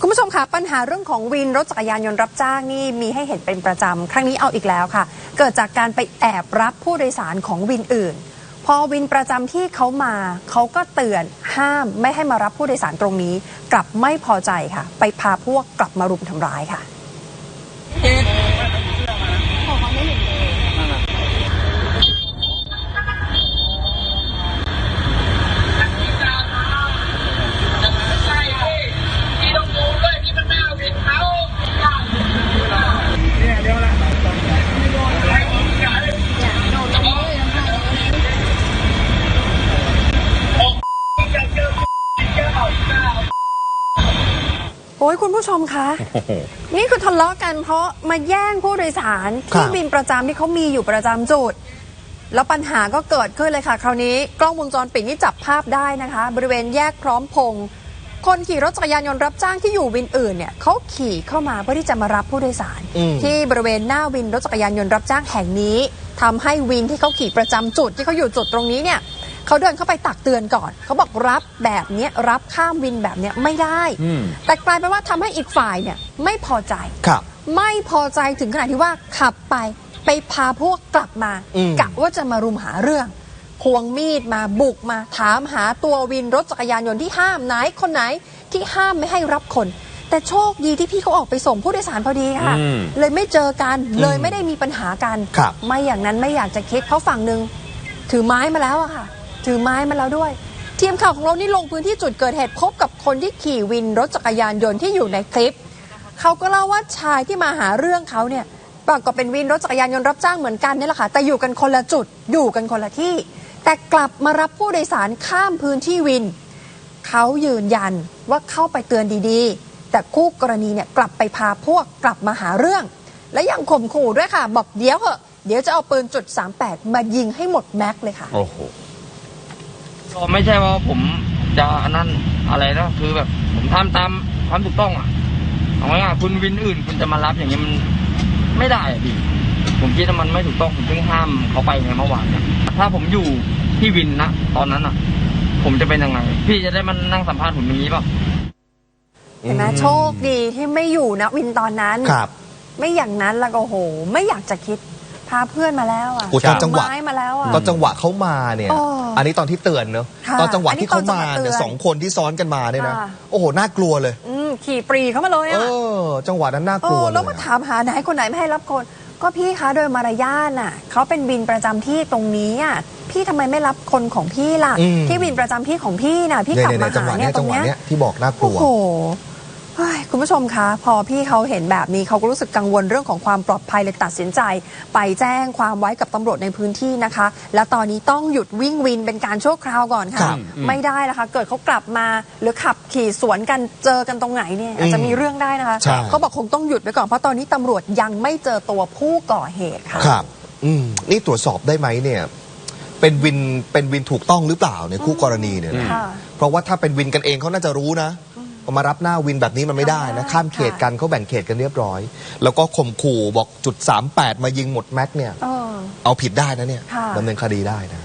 คุณผู้ชมคะปัญหาเรื่องของวินรถจักรยานยนต์รับจ้างนี่มีให้เห็นเป็นประจำ ครั้งนี้เอาอีกแล้วค่ะ เกิดจากการไปแอบรับผู้โดยสารของวินอื่น พอวินประจำที่เขามาเขาก็เตือนห้ามไม่ให้มารับผู้โดยสารตรงนี้ กลับไม่พอใจค่ะ ไปพาพวกกลับมารุมทำร้ายค่ะ อ้ยคุณผู้ชมคะ นี่คือทะเลาะกันเพราะมาแย่งผู้โดยสารครัที่บวินประจำที่เขามีอยู่ประจำจุด แล้วปัญหาก็เกิดขึ้นเลยค่ะ คราวนี้กล้องวงจรปิดนี่จับภาพได้นะคะ บริเวณแยกพร้อมพงษ์คนขี่รถจักรยานยนต์รับจ้างที่อยู่วินอื่นเนี่ยเขาขี่เข้ามาเพื่อที่จะมารับผู้โดยสาร อืม ที่บริเวณหน้าวินรถจักรยานยนต์รับจ้างแห่งนี้ทำให้วินที่เขาขี่ประจำจุดที่เขาอยู่จุดตรงนี้เนี่ย เขาเดินเข้าไปตักเตือนก่อน เขาบอกรับแบบเนี้ยรับข้ามวินแบบเนี้ยไม่ได้ อืม แต่กลายเป็นว่าทำให้อีกฝ่ายเนี่ยไม่พอใจ ครับ ไม่พอใจถึงขนาดที่ว่าขับไปไปพาพวกกลับมาอืม กะว่าจะมารุมหาเรื่องควงมีดมาบุกมาถามหาตัววินรถจักรยานยนต์ที่ห้ามไหนคนไหนที่ห้ามไม่ให้รับคน แต่โชคดีที่พี่เขาออกไปส่งผู้โดยสารพอดีค่ะ อืมเลยไม่เจอกันเลยไม่ได้มีปัญหากัน ครับ ไม่อย่างนั้นไม่อยากจะคิดเพราะฝั่งหนึ่งถือไม้มาแล้วอะค่ะ ถือไม้มาแล้วด้วย ทีมข่าวของเรานี่ลงพื้นที่จุดเกิดเหตุพบกับคนที่ขี่วินรถจักรยานยนต์ที่อยู่ในคลิป เขาก็เล่าว่าชายที่มาหาเรื่องเขาเนี่ยปรากฏเป็นวินรถจักรยานยนต์รับจ้างเหมือนกันนี่แหละค่ะแต่อยู่กันคนละจุดอยู่กันคนละที่ แต่กลับมารับผู้โดยสารข้ามพื้นที่วิน เขายืนยันว่าเข้าไปเตือนดีๆ แต่คู่กรณีเนี่ยกลับไปพาพวกกลับมาหาเรื่อง และยังข่มขู่ด้วยค่ะ บอกเดี๋ยวเหอะเดี๋ยวจะเอาปืนจุด38มายิงให้หมดแม็กซ์เลยค่ะ โอ้โห ก็ไม่ใช่ว่าผมจะอันนั้นอะไรนะคือแบบ ผมทำตามความถูกต้องอะเอาง่ายๆคุณวินอื่น คุณจะมารับอย่างนี้มันไม่ได้อะพี่ผมคิดว่ามันไม่ถูกต้องผมเพิ่งห้ามเขาไปไงเมื่อวานเนี่ยถ้าผมอยู่ที่วินนะตอนนั้นอะ ผมจะเป็นยังไง พี่จะได้มานั่งสัมภาษณ์ผมอย่างนี้ป่ะเห็นไหมโชคดีที่ไม่อยู่นะวินตอนนั้นครับ ไม่อย่างนั้นแล้วก็โอ้โหไม่อยากจะคิด พาเพื่อนมาแล้วอะโอ้ตอนจังหวะ ไม้มาแล้วอะ ตอนจังหวะเขามาเนี่ย อ๋ออัอันนี้ตอนที่เตือนเนอะค่ะตอนจังหวะอันนี้ที่เขาตอนจังหมาวะเตือนเนี่ยสองคนที่ซ้อนกันมาเนี่ยนะค่ะโอ้โห น่ากลัวเลย อืมขี่ปรีเข้ามาเลยเออะอ จังหวะนั้นน่ากลัวเออเลยแล้วมาถามหาไหนคนไหนไม่ให้รับคน ก็พี่คะโดยมารยาทน่ะเขาเป็นวินประจำที่ตรงนี้อะพี่ทำไมไม่รับคนของพี่ล่ะอืม ที่วินประจำที่ของพี่น่ะพี่เนี่ยกลับเนี่ยมาจังหหาวะเนี่เนี้ยยตรจังงหวะเนี้ย เนี้ยที่บอกน่ากลัโอ้ว โหเฮ้ย คุณผู้ชมคะ พอพี่เขาเห็นแบบนี้เขาก็รู้สึกกังวลเรื่องของความปลอดภัยเลยตัดสินใจ ไปแจ้งความไว้กับตำรวจในพื้นที่นะคะ และตอนนี้ต้องหยุดวิ่งวินเป็นการชั่วคราวก่อนครัค่ะบอืมไม่ได้นะคะเกิดเขากลับมาหรือขับขี่สวนกันเจอกันตรงไหนเนี่ยอาจจะมีเรื่องได้นะคะใช่เขาบอกคงต้องหยุดไว้ก่อนเพราะตอนนี้ตำรวจยังไม่เจอตัวผู้ก่อเหตุค่ะครับอืมนี่ตรวจสอบได้ไหมเนี่ยเป็นวินเป็นวินถูกต้องหรือเปล่าในยคู่กรณีเนี่ยนะค่ะเพราะว่าถ้าเป็นวินกันเองเขาน่าจะรู้นะ ว่ามารับหน้าวินแบบนี้มันไม่ได้นะค่ะข้ามเขตกันเขาแบ่งเขตกันเรียบร้อย แล้วก็ข่มขู่บอกจุด 38 มายิงหมดแม็กเนี่ย เออ เอาผิดได้นะเนี่ยค่ะ ดำเนินคดีได้นะ